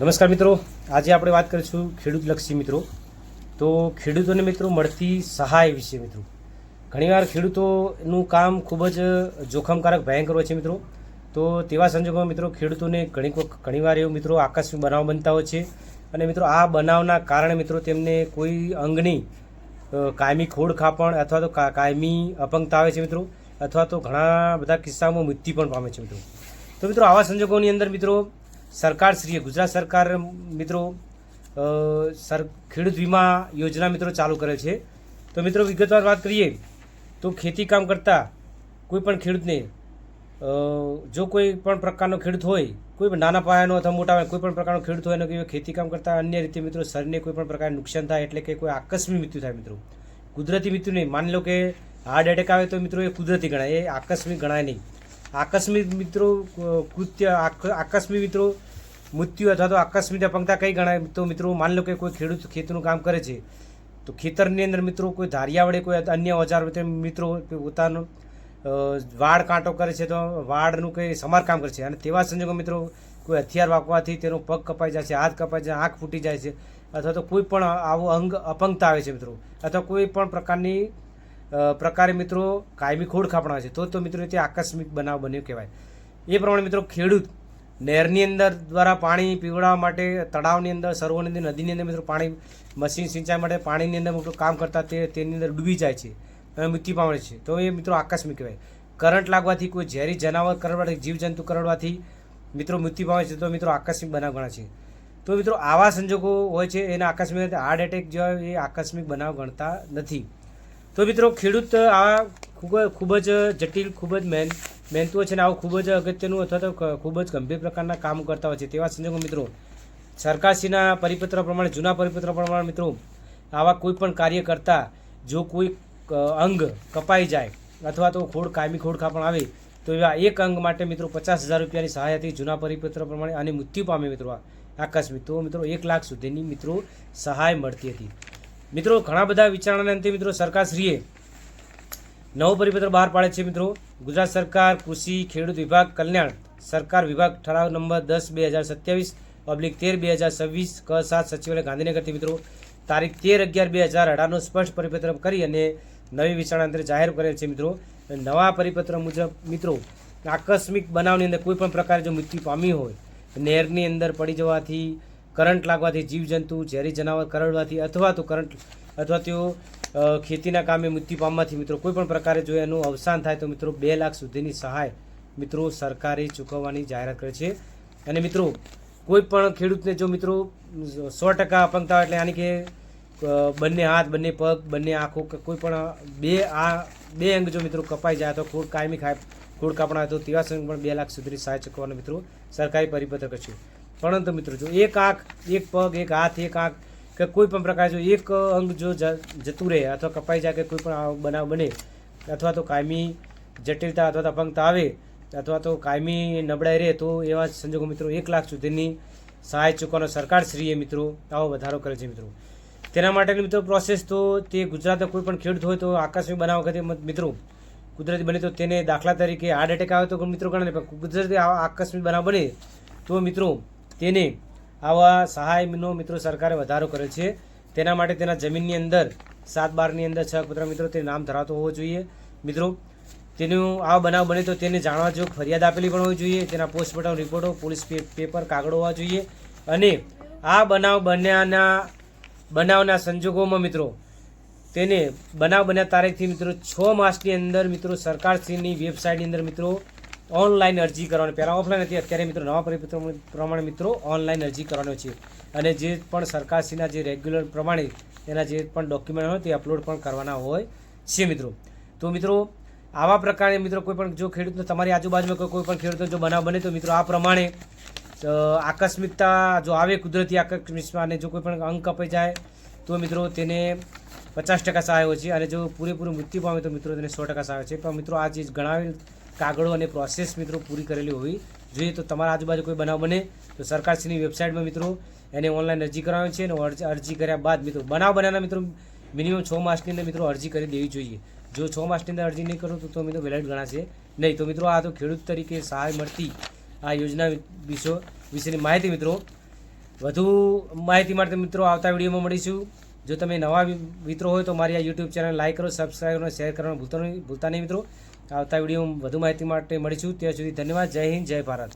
નમસ્કાર મિત્રો. આજે આપણે વાત કરીશું ખેડૂતલક્ષી મિત્રો. તો ખેડૂતોને મિત્રો મળતી સહાય વિશે મિત્રો. ઘણીવાર ખેડૂતોનું કામ ખૂબ જ જોખમકારક, ભયંકર હોય છે મિત્રો. તો તેવા સંજોગોમાં મિત્રો ખેડૂતોને ઘણી ઘણીવાર એવું મિત્રો આકસ્મિક બનાવ બનતા હોય છે. અને મિત્રો આ બનાવના કારણે મિત્રો તેમને કોઈ અંગની કાયમી ખોડ ખાપણ અથવા તો કાયમી અપંગતા આવે છે મિત્રો. અથવા તો ઘણા બધા કિસ્સામાં મૃત્યુ પણ પામે છે મિત્રો. તો મિત્રો આવા સંજોગોની અંદર મિત્રો સરકારશ્રીએ ગુજરાત સરકાર મિત્રો સર, ખેડૂત વીમા યોજના મિત્રો ચાલુ કરે છે. તો મિત્રો, વિગતવાર વાત કરીએ તો ખેતી કામ કરતા કોઈ પણ ખેડૂતને જો કોઈ પણ પ્રકારનો ખેડૂત હોય, કોઈ પણ નાના પાયાનો અથવા મોટા કોઈ પણ પ્રકારનો ખેડૂત હોય કોઈ ખેતી કામ કરતા અન્ય રીતે મિત્રો શરીરને કોઈ પણ પ્રકારનું નુકસાન થાય એટલે કે કોઈ આકસ્મિક મૃત્યુ થાય મિત્રો. કુદરતી મૃત્યુ નહીં માની લો કે હાર્ટ એટેક આવે તો મિત્રો એ કુદરતી ગણાય, એ આકસ્મિક ગણાય નહીં. આકસ્મિક મિત્રો, કૃત્ય આકસ્મિક મિત્રો, મૃત્યુ અથવા તો આકસ્મિક અપંગતા કઈ ગણાય? તો મિત્રો, માની લો કે કોઈ ખેડૂત ખેતીનું કામ કરે છે, તો ખેતરની અંદર મિત્રો કોઈ ધારિયા વડે કોઈ અન્ય ઓજાર મિત્રો પોતાનો વાડ કાંટો કરે છે તો વાડનું કંઈ સમારકામ કરે છે. અને તેવા સંજોગો મિત્રો, કોઈ હથિયાર વાપવાથી તેનો પગ કપાઈ જાય છે, હાથ કપાઈ જાય, આંખ ફૂટી જાય છે, અથવા તો કોઈ પણ આવું અંગ અપંગતા આવે છે મિત્રો, અથવા કોઈ પણ પ્રકારની પ્રકારે મિત્રો કાયમી ખોડ ખાપણા છે. તો તો મિત્રો તે આકસ્મિક બનાવ બન્યો કહેવાય. એ પ્રમાણે મિત્રો ખેડૂત નહેરની અંદર દ્વારા પાણી પીવડાવવા માટે, તળાવની અંદર, સરોવરની અંદર, નદીની અંદર મિત્રો પાણી, મશીન સિંચાઈ માટે પાણીની અંદર મિત્રો કામ કરતા તે, તેની અંદર ડૂબી જાય છે. અને મૃત્યુ પામે છે. તો એ મિત્રો આકસ્મિક કહેવાય. કરંટ લાગવાથી કોઈ ઝેરી જનાવર કરડવાથી, જીવજંતુ કરડવાથી મિત્રો મૃત્યુ પામે છે. તો મિત્રો આકસ્મિક બનાવ ગણા છે. તો મિત્રો આવા સંજોગો હોય છે, એના આકસ્મિક હાર્ટ એટેક જેવા એ આકસ્મિક બનાવ ગણતા નથી. તો મિત્રો, ખેડૂત આ ખૂબ ખૂબ જ જટિલ, ખૂબ જ મહેન મહેનતુ છે અને આવું ખૂબ જ અગત્યનું અથવા તો ખૂબ જ ગંભીર પ્રકારના કામ કરતા હોય છે. તેવા સંજોગો મિત્રો, સરકારશ્રીના પરિપત્ર પ્રમાણે, જૂના પરિપત્ર પ્રમાણે મિત્રો, આવા કોઈ પણ કાર્ય કરતા, જો કોઈ અંગ કપાઈ જાય અથવા તો ખોડ કાયમી ખોડ પણ આવે, તો એવા એક અંગ માટે મિત્રો પચાસ હજાર રૂપિયાની સહાય હતી જૂના પરિપત્ર પ્રમાણે અને મૃત્યુ પામે મિત્રો આકસ્મિક. તો મિત્રો, એક લાખ સુધીની મિત્રો સહાય મળતી હતી. મિત્રો, ઘણા બધા વિચારણાને અંતે મિત્રો સરકારશ્રીએ નવો પરિપત્ર બહાર પાડે છે મિત્રો. ગુજરાત સરકાર, કૃષિ, ખેડૂત વિભાગ, કલ્યાણ, સરકાર વિભાગ ઠરાવ નંબર દસ બે હજાર સત્યાવીસ, પબ્લિક તેર બે હજાર છવ્વીસ, ક સાત સચિવાલય ગાંધીનગરથી મિત્રો, તારીખ તેર અગિયાર બે હજાર અઢારનો સ્પષ્ટ પરિપત્ર કરી અને નવી વિચારણા અંતરે જાહેર કરેલ છે મિત્રો. નવા પરિપત્ર મુજબ મિત્રો, આકસ્મિક બનાવની અંદર કોઈપણ પ્રકારે જો મૃત્યુ પામી હોય નહેરની અંદર પડી જવાથી કરંટ લાગવાથી જીવજંતુ, ઝેરી જનાવર કરડવાથી અથવા તો કરંટ, અથવા તેઓ ખેતીના કામે મૃત્યુ પામવાથી મિત્રો કોઈ પણ પ્રકારે જો એનું અવસાન થાય તો મિત્રો બે લાખ સુધીની સહાય મિત્રો સરકારે ચૂકવવાની જાહેરાત કરે છે. અને મિત્રો, કોઈ પણ ખેડૂતને જો મિત્રો સો ટકા અપંગતા એટલે યાની કે બંને હાથ, બંને પગ, બંને આંખો કોઈ પણ બે આ, બે અંગ જો મિત્રો કપાઈ જાય તો ખોડ કાયમી ખાય, ખોડ કાપણા તો તેવા સંગ પણ બે લાખ સુધીની સહાય ચૂકવવાનો મિત્રો સરકારી પરિપત્ર કરશે પરંતુ મિત્રો, જો એક આંખ, એક પગ, એક હાથ, એક આંખ કે કોઈ પણ પ્રકાર જો એક અંગ જો જતું રહે અથવા કપાઈ જાય કે કોઈ પણ બનાવ બને, અથવા તો કાયમી જટિલતા અથવા તો અપંગતા આવે, અથવા તો કાયમી નબળાઈ રહે, તો એવા સંજોગો મિત્રો એક લાખ સુધીની સહાય ચૂકવવાનો સરકારશ્રીએ મિત્રો આવો વધારો કરે છે મિત્રો. તેના માટેની મિત્રો પ્રોસેસ તો તે ગુજરાતના કોઈ પણ ખેડૂત હોય તો આકસ્મિક બનાવ વખતે મિત્રો, કુદરતી બને તો તેને દાખલા તરીકે હાર્ટ એટેક આવે તો મિત્રો ગણે પણ કુદરતી આકસ્મિક બનાવ બને તો મિત્રો તેને આવા સહાયનો મિત્રો સરકારે વધારો કર્યો છે. તેના માટે તેના જમીનની અંદર સાત બારની અંદર છ પત્ર મિત્રો તે નામ ધરાવતો હોવો જોઈએ. મિત્રો, તેનું આ બનાવ બને તો તેને જાણવા જો ફરિયાદ આપેલી પણ હોવી જોઈએ. તેના પોસ્ટમોર્ટમ રિપોર્ટો, પોલીસ પેપર કાગળો હોવા જોઈએ. અને આ બનાવ બન્યાના, બનાવના સંજોગોમાં મિત્રો, તેને બનાવ બન્યા તારીખથી મિત્રો છ માસની અંદર મિત્રો સરકારશ્રીની વેબસાઇટની અંદર મિત્રો ઓનલાઈન અરજી કરવાની. પહેલાં ઓફલાઈન હતી, અત્યારે મિત્રો નવા પરિપત્ર પ્રમાણે મિત્રો ઓનલાઈન અરજી કરવાનો છે. અને જે પણ સરકારશ્રીના જે રેગ્યુલર પ્રમાણે એના જે પણ ડોક્યુમેન્ટ હોય તે અપલોડ પણ કરવાના હોય છે મિત્રો. તો મિત્રો, આવા પ્રકારે મિત્રો કોઈ પણ જો ખેડૂતનો તમારી આજુબાજુમાં કોઈ પણ ખેડૂતનો જો બનાવ બને તો મિત્રો આ પ્રમાણે આકસ્મિકતા જો આવે કુદરતી આકસ્મિકતા અને જો કોઈ પણ અંગ કપાઈ જાય તો મિત્રો તેને પચાસ ટકા સહાય હોય છે. અને જો પૂરેપૂરું મૃત્યુ પામે તો મિત્રો તેને સો ટકા સહાય છે. પણ મિત્રો આ ચીજ ગણાવેલ કાગળો અને પ્રોસેસ મિત્રો પૂરી કરેલી હોવી જોઈએ. તો તમારા આજુબાજુ કોઈ બનાવ બને તો સરકારશ્રીની વેબસાઇટમાં મિત્રો એને ઓનલાઈન અરજી કરાવવાની છે અને અરજી કર્યા બાદ મિત્રો બનાવ બનાવના મિત્રો મિનિમમ છ માસની અંદર મિત્રો અરજી કરી દેવી જોઈએ. જો છ માસની અંદર અરજી નહીં કરો તો મિત્રો વેલાઇટ ગણાશે નહીં. તો મિત્રો આ તો ખેડૂત તરીકે સહાય મળતી આ યોજના વિશે વિશેની માહિતી મિત્રો વધુ માહિતી માટે મિત્રો આવતા વિડીયોમાં મળીશું. જો તમે નવા મિત્રો હોય તો મારી આ યુટ્યુબ ચેનલ લાઇક કરો સબસ્ક્રાઈબ કરો શેર કરવાનું ભૂલતા નહીં ભૂલતા નહીં મિત્રો. આવતા વીડિયો વધુ માહિતી માટે મળીશું. ત્યાં સુધી ધન્યવાદ. જય હિન્દ જય ભારત.